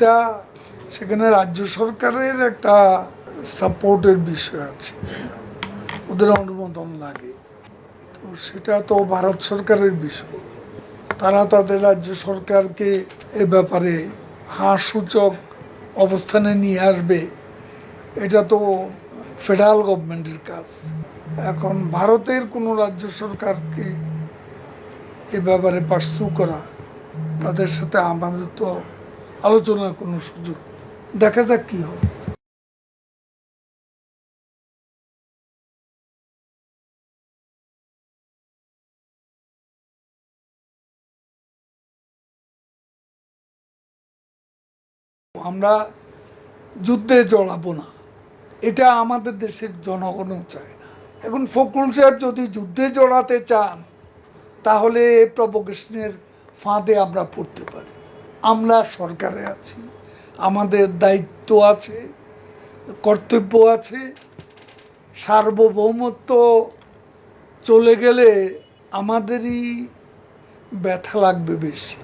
জিনিসটা সেখানে রাজ্য সরকারের একটা সাপোর্টের বিষয় আছে। ওদের অনুমোদন লাগে। তো সেটা তো ভারত সরকারের বিষয়। তারা তাদের রাজ্য সরকারকে এ ব্যাপারে হাসূচক অবস্থানে নিয়ে আসবে। এটা তো ফেডারেল গভর্নমেন্টের কাজ। এখন ভারতের কোনো রাজ্য সরকারকে এ ব্যাপারে পার্সু করা, তাদের সাথে আমাদের তো আলোচনার কোনো সুযোগ দেখা যাক কি হয়। আমরা যুদ্ধে জড়াবো না। এটা আমাদের দেশের জনগণও চায় না। এখন ফখরুল সাহেব যদি যুদ্ধে জড়াতে চান, তাহলে প্রভোকেশনের ফাঁদে আমরা পড়তে পারি। আমরা সরকারে আছি, আমাদের দায়িত্ব আছে, কর্তব্য আছে, সার্বভৌমত্ব চলে গেলে আমাদেরই ব্যথা লাগবে বেশি।